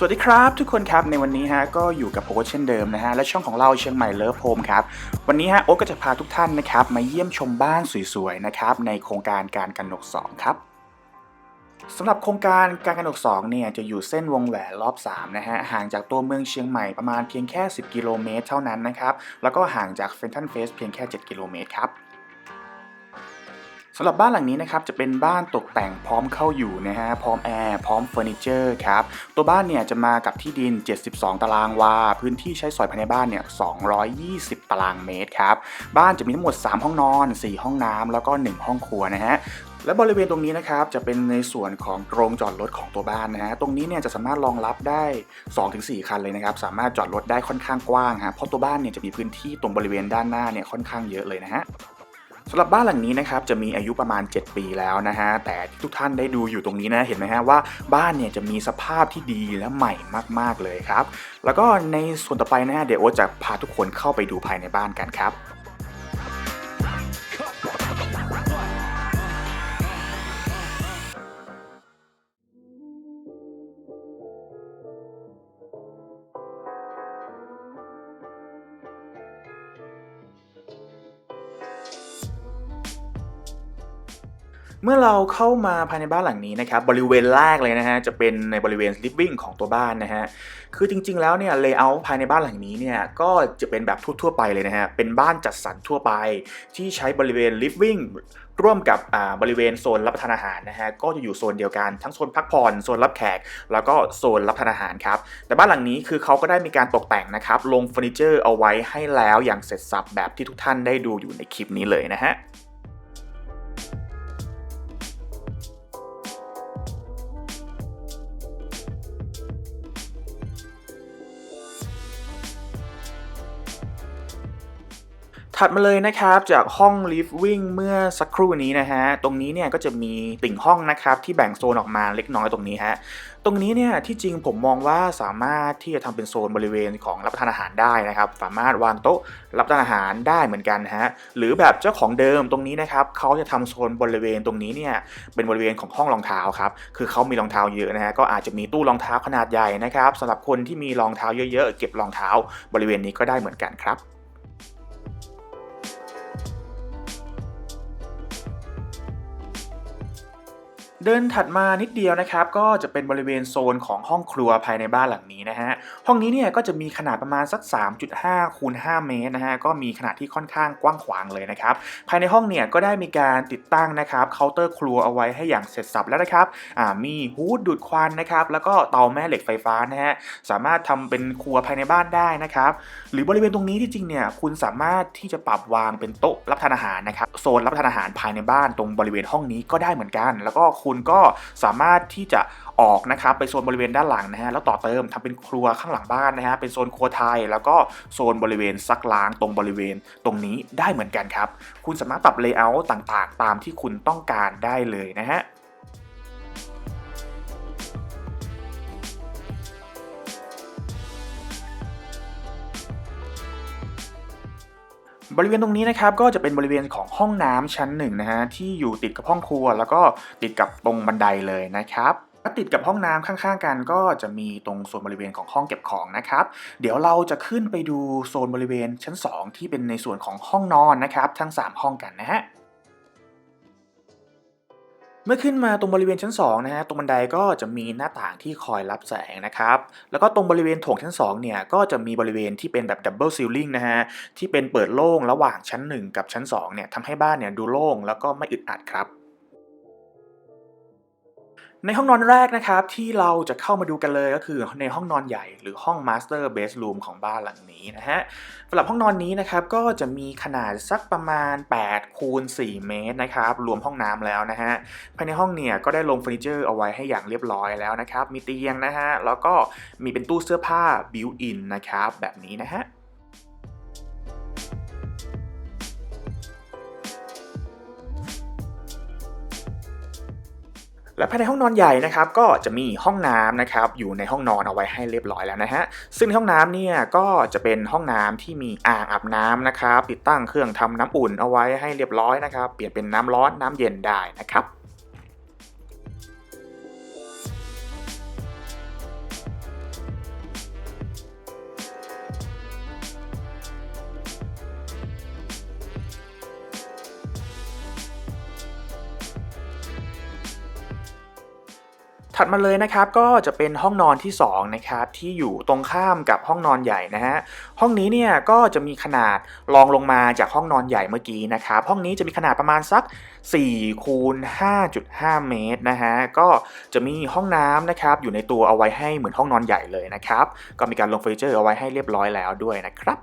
สวัสดีครับทุกคนครับในวันนี้ฮะก็อยู่กับโอ๊ตเช่นเดิมนะฮะและช่องของเราเชียงใหม่เลิฟโฮมครับวันนี้ฮะโอ๊ตก็จะพาทุกท่านนะครับมาเยี่ยมชมบ้านสวยๆนะครับในโครงการการกันนก 2 ครับสำหรับโครงการการกันนก 2 เนี่ยจะอยู่เส้นวงแหวนรอบ3นะฮะห่างจากตัวเมืองเชียงใหม่ประมาณเพียงแค่ 10 กิโลเมตรเท่านั้นนะครับแล้วก็ห่างจากเฟนทันเฟสเพียงแค่ 7 กิโลเมตรครับ สำหรับบ้านหลังนี้นะครับจะเป็นบ้านตกแต่งพร้อมเข้าอยู่นะฮะพร้อมแอร์พร้อมเฟอร์นิเจอร์ครับตัวบ้านเนี่ยจะมากับที่ดิน 72 ตารางวา พื้นที่ใช้สอยภายในบ้านเนี่ย 220 ตารางเมตรครับบ้านจะมีทั้งหมด 3 ห้องนอน 4 ห้องน้ำแล้วก็ 1 ห้องครัวนะฮะและบริเวณตรงนี้นะครับจะเป็นในส่วนของโรงจอดรถของตัวบ้านนะฮะตรงนี้เนี่ยจะสามารถรองรับได้ 2-4 คันเลยนะครับสามารถจอดรถได้ค่อนข้างกว้างฮะเพราะตัวบ้านเนี่ยจะมีพื้นที่ตรงบริเวณด้านหน้าเนี่ยค่อนข้างเยอะเลยนะฮะ สำหรับบ้านหลังนี้นะครับจะมีอายุประมาณ 7 ปีแล้วนะฮะแต่ทุกท่านได้ดูอยู่ตรงนี้นะเห็นไหมฮะว่าบ้านเนี่ยจะมีสภาพที่ดีและใหม่มาก ๆเลยครับ แล้วก็ในส่วนต่อไปนะฮะเดี๋ยวโอจะพาทุกคนเข้าไปดูภายในบ้านกันครับ เมื่อเราเข้ามาภายในบ้านหลังนี้นะครับบริเวณแรกเลยนะฮะจะเป็นในบริเวณ living ของตัวบ้านนะฮะคือจริง ๆ แล้วเนี่ย layout ภายในบ้านหลังนี้เนี่ยก็จะเป็นแบบทั่ว ๆ ไปเลยนะฮะเป็นบ้านจัดสรรทั่วไป ที่ใช้บริเวณ living ร่วมกับอ่าบริเวณโซนรับประทานอาหารนะฮะก็จะอยู่โซนเดียวกันทั้งโซนพักผ่อนโซนรับแขก แล้วก็โซนรับประทานอาหารครับแต่บ้านหลังนี้คือเขาก็ได้มีการตกแต่งนะครับลงเฟอร์นิเจอร์เอาไว้ให้แล้วอย่างเสร็จสับแบบที่ทุกท่านได้ดูอยู่ในคลิปนี้เลยนะฮะ ถัดมาเลยนะครับจากห้อง living เมื่อสักครู่นี้นะฮะตรงนี้เนี่ยก็จะมีติ่งห้องนะครับที่แบ่งโซนออกมาเล็กน้อยตรงนี้ฮะตรงนี้เนี่ยที่จริงผมมองว่าสามารถที่จะทำเป็นโซนบริเวณของรับประทานอาหารได้นะครับสามารถวางโต๊ะรับประทานอาหารได้เหมือนกันฮะหรือแบบเจ้าของเดิมตรงนี้นะครับเขาจะทำโซนบริเวณตรงนี้เนี่ยเป็นบริเวณของห้องรองเท้าครับคือเขามีรองเท้าเยอะนะฮะก็อาจจะมีตู้รองเท้าขนาดใหญ่นะครับสำหรับคนที่มีรองเท้าเยอะๆเก็บรองเท้าบริเวณนี้ก็ได้เหมือนกันครับ เดินถัดมานิดเดียวนะครับ ก็จะเป็นบริเวณโซนของห้องครัวภายในบ้านหลังนี้นะฮะ ห้องนี้เนี่ยก็จะมีขนาดประมาณสัก 3.5คูณ5เมตรนะฮะ ก็มีขนาดที่ค่อนข้างกว้างขวางเลยนะครับ ภายในห้องเนี่ยก็ได้มีการติดตั้งนะครับเคาน์เตอร์ครัวเอาไว้ให้อย่างเสร็จสับแล้วนะครับ อ่า มีฮูดดูดควันนะครับ แล้วก็เตาแม่เหล็กไฟฟ้านะฮะ สามารถทำเป็นครัวภายในบ้านได้นะครับ หรือบริเวณตรงนี้ที่จริงเนี่ย คุณสามารถที่จะปรับวางเป็นโต๊ะรับทานอาหารนะครับ โซนรับทานอาหารภายในบ้านตรงบริเวณห้องนี้ก็ได้เหมือนกัน แล้วก็คุณก็สามารถที่จะออกนะครับไปโซนบริเวณด้านหลังนะฮะแล้วต่อเติมทำเป็นครัวข้างหลังบ้านนะฮะเป็นโซนครัวไทย แล้วก็โซนบริเวณซักล้างตรงบริเวณตรงนี้ได้เหมือนกันครับ คุณสามารถปรับเลเยอร์ต่างๆ ตามที่คุณต้องการได้เลยนะฮะ บริเวณตรงนี้นะครับก็จะเป็นบริเวณของห้องน้ำชั้นหนึ่งนะฮะที่อยู่ติดกับห้องครัว แล้วก็ติดกับตรงบันไดเลยนะครับและติดกับห้องน้ำข้างๆกันก็จะมีตรงโซนบริเวณของห้องเก็บของนะครับ เดี๋ยวเราจะขึ้นไปดูโซนบริเวณชั้น 2 ที่เป็นในส่วนของห้องนอนนะครับ ทั้ง 3 ห้องกันนะฮะ เมื่อขึ้นมาตรงบริเวณชั้น2นะฮะตรงบันไดก็จะมีหน้าต่างที่คอยรับแสงนะครับแล้วก็ตรงบริเวณโถงชั้น2เนี่ยก็จะมีบริเวณที่เป็นแบบดับเบิลซีลิงนะฮะที่เป็นเปิดโล่งระหว่างชั้น 1 กับชั้น2เนี่ยทำให้บ้านเนี่ยดูโล่งแล้วก็ไม่อึดอัดครับ ในห้องนอนแรกนะครับที่เราจะเข้ามาดูกันเลยก็คือในห้องนอนใหญ่หรือห้อง Master Bedroom ของบ้านหลังนี้นะฮะสำหรับห้องนอนนี้นะครับก็จะมีขนาดสักประมาณ8คูณ4เมตรนะครับรวมห้องน้ำแล้วนะฮะภายในห้องเนี่ยก็ได้ลงเฟอร์นิเจอร์เอาไว้ให้อย่างเรียบร้อยแล้วนะครับมีเตียงนะฮะแล้วก็มีเป็นตู้เสื้อผ้าบิวอินนะครับแบบนี้นะฮะ และภายในห้องนอนใหญ่นะครับก็จะมีห้องน้ำนะครับอยู่ในห้องนอนเอาไว้ให้เรียบร้อยแล้วนะฮะซึ่งในห้องน้ำเนี่ยก็จะเป็นห้องน้ำที่มีอ่างอาบน้ำนะครับติดตั้งเครื่องทำน้ำอุ่นเอาไว้ให้เรียบร้อยนะครับเปลี่ยนเป็นน้ำร้อนน้ำเย็นได้นะครับ ถัดมาเลยนะครับก็จะเป็นห้องนอนที่2นะครับที่อยู่ตรงข้ามกับห้องนอนใหญ่นะฮะห้องนี้เนี่ยก็จะมีขนาดรองลงมาจากห้องนอนใหญ่เมื่อกี้นะครับห้องนี้จะมีขนาดประมาณสัก4คูณ5.5 เมตรนะฮะก็จะมีห้องน้ำนะครับอยู่ในตัวเอาไว้ให้เหมือนห้องนอนใหญ่เลยนะครับก็มีการลงเฟอร์นิเจอร์เอาไว้ให้เรียบร้อยแล้วด้วยนะครับ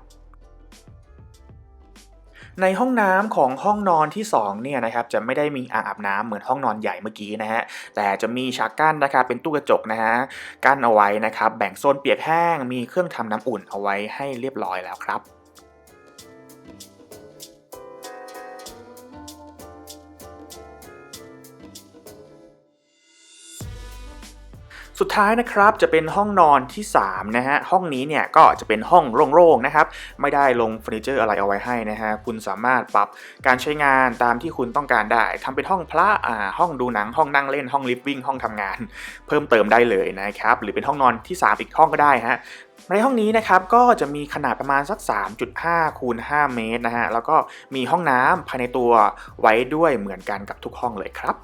ในห้องน้ำของห้องนอนที่2เนี่ยนะครับจะไม่ได้มีอ่างอาบน้ำเหมือนห้องนอนใหญ่เมื่อกี้นะฮะแต่จะมีฉากกั้นนะครับเป็นตู้กระจกนะฮะกั้นเอาไว้นะครับแบ่งโซนเปียกแห้งมีเครื่องทำน้ำอุ่นเอาไว้ให้เรียบร้อยแล้วครับ สุดท้ายนะครับจะเป็นห้องนอนที่3นะฮะห้องนี้เนี่ยก็จะเป็นห้องโล่งๆนะครับไม่ได้ลงเฟอร์นิเจอร์อะไรเอาไว้ให้นะฮะคุณสามารถปรับการใช้งานตามที่คุณต้องการได้ทำเป็นห้องพระอ่าห้องดูหนังห้องนั่งเล่นห้องลิฟวิ่งห้องทำงาน เพิ่มเติมได้เลยนะครับหรือเป็นห้องนอนที่ 3 อีกห้องก็ได้ฮะในห้องนี้นะครับก็จะมีขนาดประมาณสัก 3.5 คูณ 5 เมตรนะฮะแล้วก็มีห้องน้ำภายในตัวไว้ด้วยเหมือนกันกับทุกห้องเลยครับ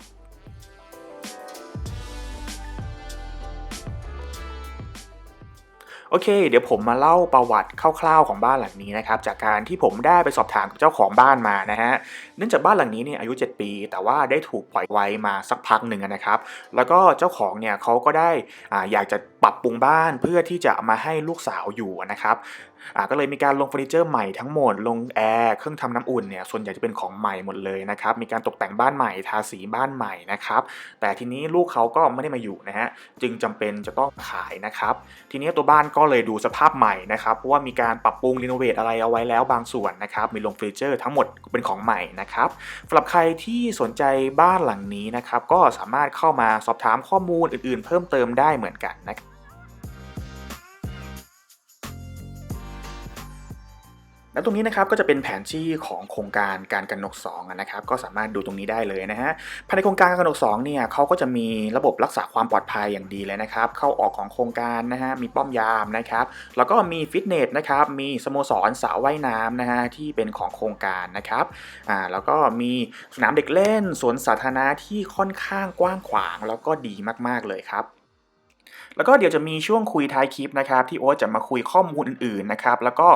โอเค เดี๋ยวผมมาเล่าประวัติคร่าวๆของบ้านหลังนี้นะครับจากการที่ผมได้ไปสอบถามกับเจ้าของบ้านมานะฮะเนื่องจากบ้านหลังนี้เนี่ยอายุ 7 ปี แต่ว่าได้ถูกปล่อยไว้มาสักพักหนึ่งนะครับ แล้วก็เจ้าของเนี่ยเขาก็ได้อ่าอยากจะปรับปรุงบ้านเพื่อที่จะมาให้ลูกสาวอยู่นะครับ อ่าก็เลยมีการลงเฟอร์นิเจอร์ใหม่ทั้งหมดลงแอร์เครื่องทำน้ำอุ่นเนี่ยส่วนใหญ่จะเป็นของใหม่หมดเลยนะครับมีการตกแต่งบ้านใหม่ทาสีบ้านใหม่นะครับแต่ทีนี้ลูกเขาก็ไม่ได้มาอยู่นะฮะจึงจำเป็นจะต้องขายนะครับทีนี้ตัวบ้านก็เลยดูสภาพใหม่นะครับเพราะว่ามีการปรับปรุงรีโนเวทอะไรเอาไว้แล้วบางส่วนนะครับมีลงเฟอร์นิเจอร์ทั้งหมดเป็นของใหม่นะครับสำหรับใครที่สนใจบ้านหลังนี้นะครับก็สามารถเข้ามาสอบถามข้อมูลอื่นๆ เพิ่มเติมได้เหมือนกันนะครับ แล้วตรงนี้นะครับก็จะเป็นแผนที่ของโครงการการกันนก2อะนะครับก็สามารถดูตรงนี้ได้เลยนะฮะภายในโครงการการกันนก2เนี่ยเขาก็จะมีระบบรักษาความปลอดภัยอย่างดีเลยนะครับ เข้าออกของโครงการนะฮะมีป้อมยามนะครับแล้วก็มีฟิตเนสนะครับมีสโมสรสระว่ายน้ำนะฮะที่เป็นของโครงการนะครับอ่าแล้วก็มีสนามเด็กเล่นสวนสาธารณะที่ค่อนข้างกว้างขวาง แล้วก็ดีมากๆเลยครับ แล้วก็เดี๋ยวจะมีช่วงคุยท้ายคลิปนะครับที่โอ๊ตจะมาคุยข้อมูลอื่นๆนะครับแล้วก็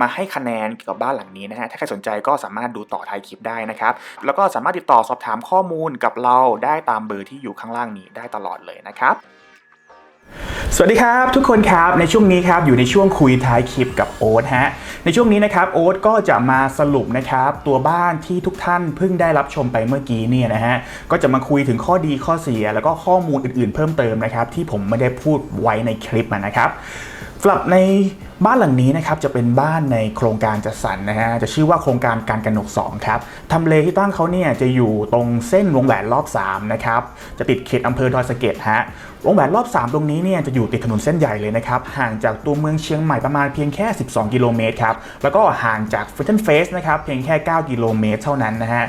มาให้คะแนนเกี่ยวกับบ้านหลังนี้นะฮะถ้าใครสนใจก็สามารถดูต่อท้ายคลิปได้นะครับแล้วก็สามารถติดต่อสอบถามข้อมูลกับเราได้ตามเบอร์ที่อยู่ข้างล่างนี้ได้ตลอดเลยนะครับ สวัสดีครับทุกคนครับในช่วงนี้ครับอยู่ในช่วงคุยท้ายคลิปกับโอ๊ตฮะในช่วงนี้นะครับโอ๊ตก็จะมาสรุปนะครับตัวบ้านที่ทุกท่านเพิ่งได้รับชมไปเมื่อกี้เนี่ยนะฮะก็จะมาคุยถึงข้อดีข้อเสีย แล้วก็ข้อมูลอื่นๆ เพิ่มเติมนะครับที่ผมไม่ได้พูดไว้ในคลิปนะครับ สำหรับในบ้านหลังนี้นะครับจะเป็นบ้านในโครงการจัดสรรนะฮะจะชื่อว่าโครงการการกนก2ครับทำเลที่ตั้งเขาเนี่ยจะอยู่ตรงเส้นวงแหวนรอบ3นะครับจะติดเขตอำเภอดอยสะเก็ดฮะวงแหวนรอบ 3 ตรงนี้เนี่ยจะอยู่ติดถนนเส้นใหญ่เลยนะครับห่างจากตัวเมืองเชียงใหม่ประมาณเพียงแค่ 12 กิโลเมตรครับแล้วก็ห่างจากฟิตเทนเฟสนะครับเพียงแค่ 9 กิโลเมตรเท่านั้นนะฮะ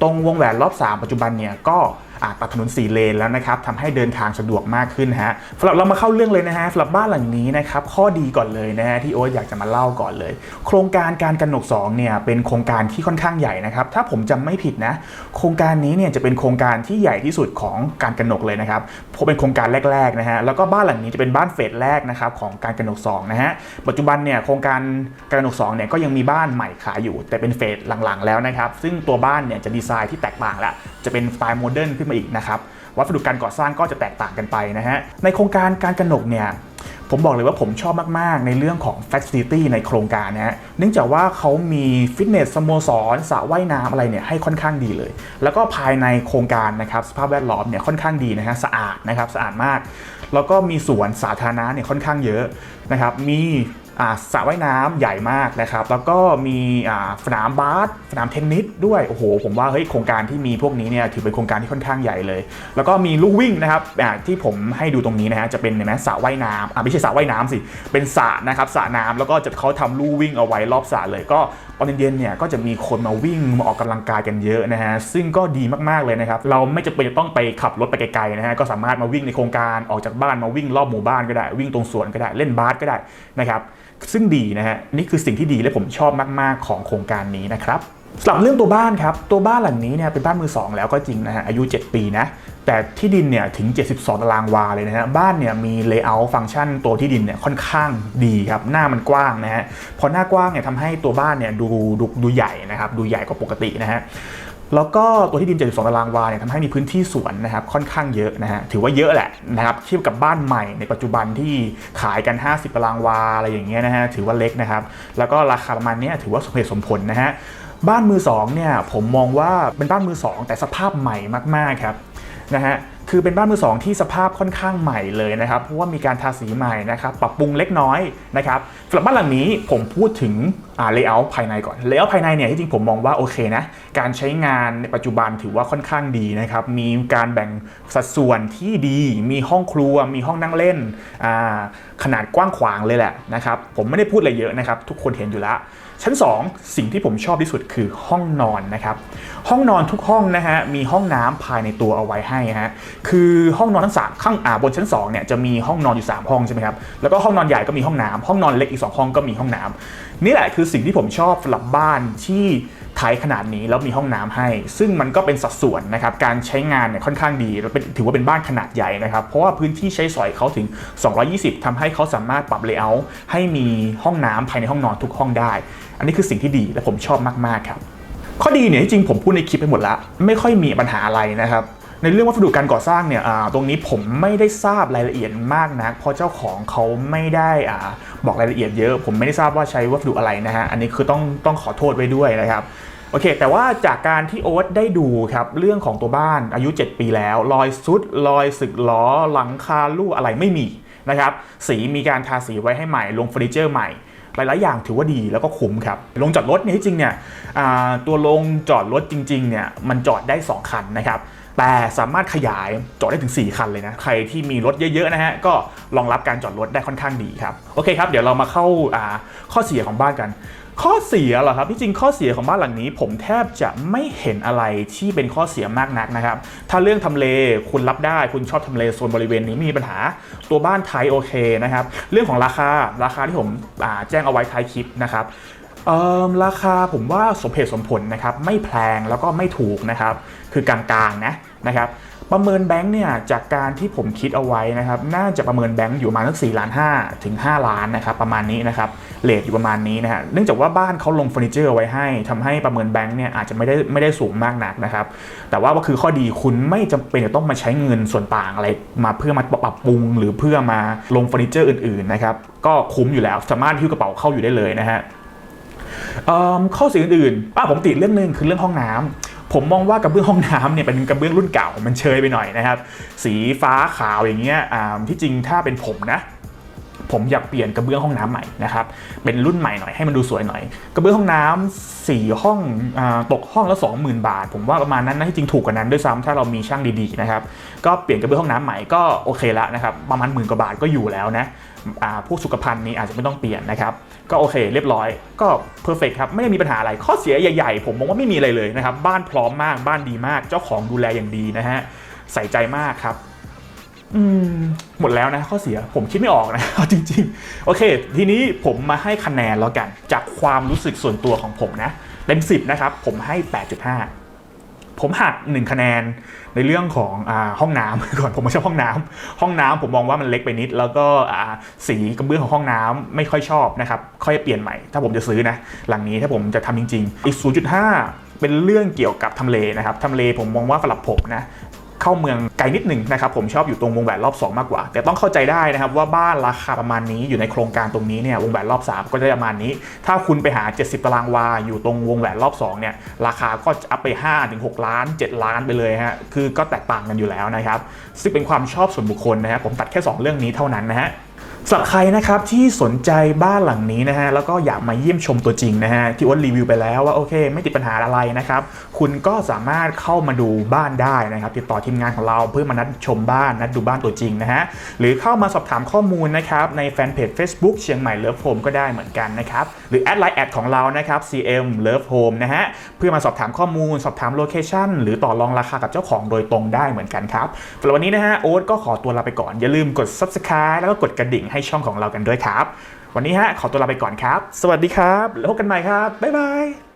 ตรงวงแหวนรอบ 3 ปัจจุบันเนี่ยก็ อ่าตัดถนน4เลนแล้วนะครับทำให้เดินทางสะดวกมากขึ้นฮะสำหรับเรามาเข้าเรื่องเลยนะฮะสำหรับบ้านหลังนี้นะครับข้อดีก่อนเลยนะฮะที่โอ๊ตอยากจะมาเล่าก่อนเลย โครงการการกันหนก2เนี่ยเป็นโครงการที่ค่อนข้างใหญ่นะครับถ้าผมจำไม่ผิดนะ โครงการนี้เนี่ยจะเป็นโครงการที่ใหญ่ที่สุดของการกันหนกเลยนะครับเพราะเป็นโครงการแรกๆนะฮะแล้วก็บ้านหลังนี้จะเป็นบ้านเฟสแรกนะครับของการกันหนก2นะฮะปัจจุบันเนี่ยโครงการการกันหนก2เนี่ยก็ยังมีบ้านใหม่ขายอยู่ แต่เป็นเฟสหลังๆแล้วนะครับซึ่งตัวบ้านเนี่ยจะดีไซน์ที่แตกต่างละจะเป็นสไตล์โมเดิร์นขึ้นมาอีกนะครับวัสดุการก่อสร้างก็จะแตกต่างกันไปนะฮะในโครงการการกนกเนี่ยผมบอกเลยว่าผมชอบมาก ๆ ในเรื่องของ Facility ในโครงการนะฮะ เนื่องจากว่าเขามีฟิตเนสสโมสรสระว่ายน้ำอะไรเนี่ยให้ค่อนข้างดีเลย แล้วก็ภายในโครงการนะครับสภาพแวดล้อมเนี่ยค่อนข้างดีนะฮะสะอาดนะครับสะอาดมาก แล้วก็มีสวนสาธารณะเนี่ยค่อนข้างเยอะนะครับ มี สระว่ายน้ำใหญ่มากนะครับ แล้วก็มีอาสนามบาสสนามเทนนิสด้วยโอ้โหผมว่าเฮ้ยโครงการที่มีพวกนี้เนี่ยถือเป็นโครงการที่ค่อนข้างใหญ่เลย แล้วก็มีลูกวิ่งนะครับอาที่ผมให้ดูตรงนี้นะฮะจะเป็นเห็นไหมสระว่ายน้ำอ่าไม่ใช่สระว่ายน้ำสิเป็นสระนะครับสระน้ำแล้วก็จะเขาทำลู่วิ่งเอาไว้รอบสระเลย ก็ตอนเย็นๆเนี่ยก็จะมีคนมาวิ่งมาออกกำลังกายกันเยอะนะฮะซึ่งก็ดีมากๆเลยนะครับเราไม่จำเป็นจะต้องไปขับรถไปไกลๆนะฮะก็สามารถมาวิ่งในโครงการออกจากบ้านมาวิ่งรอบหมู่บ้านก็ได้ วิ่งตรงสวนก็ได้เล่นบาสก็ได้นะครับ ซึ่งดีนะฮะนี่คือสิ่งที่ดีและผมชอบมาก ๆ ของโครงการนี้นะครับสำหรับเรื่องตัวบ้านครับตัวบ้านหลังนี้เนี่ยเป็นบ้านมือสองแล้วก็จริงนะฮะอายุ 7 ปีนะแต่ที่ดินเนี่ยถึง 72 ตารางวาเลยนะฮะบ้านเนี่ยมีเลเยอร์ฟังก์ชันตัวที่ดินเนี่ยค่อนข้างดีครับหน้ามันกว้างนะฮะพอหน้ากว้างเนี่ยทำให้ตัวบ้านเนี่ยดูดูดูใหญ่นะครับดูใหญ่กว่าปกตินะฮะ แล้วก็ตัวที่ดิน 72 ตารางวาเนี่ยทำให้มีพื้นที่สวนนะครับค่อนข้างเยอะนะฮะถือว่าเยอะแหละนะครับเทียบกับบ้านใหม่ในปัจจุบันที่ขายกัน 50 ตารางวาอะไรอย่างเงี้ยนะฮะถือว่าเล็กนะครับแล้วก็ราคาประมาณนี้ถือว่าสมเหตุสมผลนะฮะบ้านมือสองเนี่ยผมมองว่าเป็นบ้านมือสองแต่สภาพใหม่มากๆครับนะฮะ คือเป็นบ้านมือสองที่สภาพค่อนข้างใหม่เลยนะครับ เพราะว่ามีการทาสีใหม่นะครับ ปรับปรุงเล็กน้อยนะครับสำหรับบ้านหลังนี้ผมพูดถึงอ่าเลเยอร์ภายในก่อนเลเยอร์ภายในเนี่ยที่จริงผมมองว่าโอเคนะ การใช้งานในปัจจุบันถือว่าค่อนข้างดีนะครับ มีการแบ่งสัดส่วนที่ดี มีห้องครัว มีห้องนั่งเล่นอ่าขนาดกว้างขวางเลยแหละนะครับ ผมไม่ได้พูดอะไรเยอะนะครับ ทุกคนเห็นอยู่แล้ว ชั้น 2 สิ่งที่ผมชอบที่สุดคือห้องนอนนะครับห้องนอนทุกห้องนะฮะมีห้องน้ำภายในตัวเอาไว้ให้ฮะคือห้องนอนทั้งสามข้างอ่าบนชั้น2เนี่ยจะมีห้องนอนอยู่ 3 ห้องใช่ไหมครับแล้วก็ห้องนอนใหญ่ก็มีห้องน้ำห้องนอนเล็กอีก 2 ห้องก็มีห้องน้ำนี่แหละคือสิ่งที่ผมชอบสำหรับบ้านที่ ไทขนาดนี้แล้วมีห้องน้ำให้ ซึ่งมันก็เป็นสัดส่วนนะครับการใช้งานเนี่ยค่อนข้างดีเป็นถือว่าเป็นบ้านขนาดใหญ่นะครับเพราะว่าพื้นที่ใช้สอยเขาถึง 220ทำให้เขาสามารถปรับเลเยอร์ให้มีห้องน้ำภายในห้องนอนทุกห้องได้ อันนี้คือสิ่งที่ดีและผมชอบมากๆครับข้อดีเนี่ยจริงผมพูดในคลิปไปหมดล้วไม่ค่อยมีปัญหาอะไรนะครับในเรื่องวัสดุการก่อสร้างเนี่ยตรงนี้ผมไม่ได้ทราบรายละเอียดมากนะเพราะเจ้าของเขาไม่ได้อ่าบอกรายละเอียดเยอะ ผมไม่ได้ทราบว่าใช้วัสดุอะไรนะฮะอันนี้คือต้องต้องขอโทษไว้ด้วยนะครับ โอเค แต่ว่าจากการที่โอ๊ตได้ดูครับเรื่องของตัวบ้านอายุ 7 ปีแล้ว รอยซุดรอยสึกล้อ หลังคาลู่อะไรไม่มีนะครับสีมีการทาสีไว้ให้ใหม่ลงเฟอร์นิเจอร์ใหม่หลาย ๆ อย่างถือว่าดีแล้วก็คุ้มครับ ลงจอดรถเนี่ยจริงเนี่ยตัวลงจอดรถจริง ๆ เนี่ยมันจอดได้ 2 คันนะครับ แต่สามารถขยายจอดได้ถึง 4 คันเลยนะ ใครที่มีรถเยอะ ๆ นะฮะ ก็รองรับการจอดรถได้ค่อนข้างดีครับ โอเคครับ เดี๋ยวเรามาเข้าาข้อเสียของบ้านกัน ข้อเสียเหรอครับที่จริงข้อเสียของบ้านหลังนี้ ผมแทบจะไม่เห็นอะไรที่เป็นข้อเสียมากนักนะครับ ถ้าเรื่องทำเลคุณรับได้คุณชอบทำเลโซนบริเวณนี้ไม่มีปัญหา ตัวบ้านไทยโอเคนะครับ เรื่องของราคาราคาที่ผมแจ้งเอาไว้ท้ายคลิปนะครับราคาผมว่าสมเหตุสมผลนะครับ ไม่แพงแล้วก็ไม่ถูกนะครับ คือกลางๆนะนะครับ ประเมินแบงค์เนี่ยจากการที่ผมคิดเอาไว้นะครับน่าจะประเมินแบงค์อยู่ประมาณสัก4ล้าน5ถึง5ล้านนะครับประมาณนี้นะครับเลทอยู่ประมาณนี้นะฮะเนื่องจากว่าบ้านเขาลงเฟอร์นิเจอร์ไว้ให้ทำให้ประเมินแบงค์เนี่ยอาจจะไม่ได้ไม่ได้สูงมากนักนะครับแต่ว่าก็คือข้อดีคุณไม่จำเป็นจะต้องมาใช้เงินส่วนต่างอะไรมาเพื่อมาปรับปรุง หรือเพื่อมาลงเฟอร์นิเจอร์อื่นๆนะครับก็คุ้มอยู่แล้วสามารถหิ้วกระเป๋าเข้าอยู่ได้เลยนะฮะเอิ่มข้อเสียอื่นๆป้าผมติดเรื่องหนึงคือเรื่องห้องน้ำ ผมมองว่ากระเบื้องห้องน้ำเนี่ยเป็นกระเบื้องรุ่นเก่ามันเชยไปหน่อยนะครับ สีฟ้าขาวอย่างเงี้ยอ่าที่จริงถ้าเป็นผมนะผมอยากเปลี่ยนกระเบื้องห้องน้ำใหม่นะครับเป็นรุ่นใหม่หน่อยให้มันดูสวยหน่อย กระเบื้องห้องน้ำสี่ห้องอตกห้องละ20,000 บาท ผมว่าประมาณนั้นนะที่จริงถูกกว่านั้นด้วยซ้ำถ้าเรามีช่างดีๆนะครับก็เปลี่ยนกระเบื้องห้องน้ำใหม่ก็โอเคล้วนะครับประมาณหมื่นกว่าบาทก็อยู่แล้วนะ อ่าพวกสุขภัณฑ์นี้อาจจะไม่ต้องเปลี่ยนนะครับ ก็โอเคเรียบร้อย ก็เพอร์เฟกครับ ไม่ได้มีปัญหาอะไร ข้อเสียใหญ่ๆ ผมมองว่าไม่มีอะไรเลยนะครับ บ้านพร้อมมาก บ้านดีมาก เจ้าของดูแลอย่างดีนะฮะ ใส่ใจมากครับ อืม หมดแล้วนะ ข้อเสีย ผมคิดไม่ออกนะ เอาจริง ๆ โอเค ทีนี้ผมมาให้คะแนนแล้วกัน จากความรู้สึกส่วนตัวของผมนะ เต็ม10นะครับ ผมให้ 8.5 ผมหัก1คะแนนในเรื่องของอห้องน้ำก่อนผมไม่ชอบห้องน้ำห้องน้ำผมมองว่ามันเล็กไปนิด แล้วก็สีกระเบื้องของห้องน้ำไม่ค่อยชอบนะครับค่อยเปลี่ยนใหม่ ถ้าผมจะซื้อนะหลังนี้ถ้าผมจะทำจริง ๆ อีก 0.5 เป็นเรื่องเกี่ยวกับทำเลนะครับทำเลผมมองว่าสำหรับผมนะ เข้าเมืองไกลนิดหนึ่งนะครับผมชอบอยู่ตรงวงแหวนรอบ 2 มากกว่า แต่ต้องเข้าใจได้นะครับว่าบ้านราคาประมาณนี้อยู่ในโครงการตรงนี้เนี่ยวงแหวนรอบ 3 ก็จะประมาณนี้ ถ้าคุณไปหา 70 ตารางวา อยู่ตรงวงแหวนรอบ2เนี่ยราคาก็จะอัพไป5ถึง6ล้าน 7 ล้านไปเลยฮะคือก็แตกต่างกันอยู่แล้วนะครับซึ่งเป็นความชอบส่วนบุคคลนะฮะผมตัดแค่ 2 เรื่องนี้เท่านั้นนะฮะ สำหรับใครนะครับที่สนใจบ้านหลังนี้นะฮะแล้วก็อยากมาเยี่ยมชมตัวจริงนะฮะที่อ้วนรีวิวไปแล้วว่าโอเค ไม่ติดปัญหาอะไรนะครับ คุณก็สามารถเข้ามาดูบ้านได้นะครับ ติดต่อทีมงานของเราเพื่อมานัดชมบ้านนัดดูบ้านตัวจริงนะฮะหรือเข้ามาสอบถามข้อมูลนะครับในแฟนเพจ Facebook เชียงใหม่เลิฟโฮมก็ได้เหมือนกันนะครับหรือแอดไลน์แอดของเรานะครับ CM Love Home นะฮะเพื่อมาสอบถามข้อมูล สอบถามโลเคชั่นหรือต่อรองราคากับเจ้าของโดยตรงได้เหมือนกันครับสำหรับวันนี้นะฮะโอ๊ตก็ขอตัวลาไปก่อนอย่าลืมกด Subscribe แล้วก็กดกระดิ่งให้ช่องของเรากันด้วยครับ วันนี้ฮะขอตัวลาไปก่อนครับ สวัสดีครับแล้วพบกันใหม่ครับบ๊ายบาย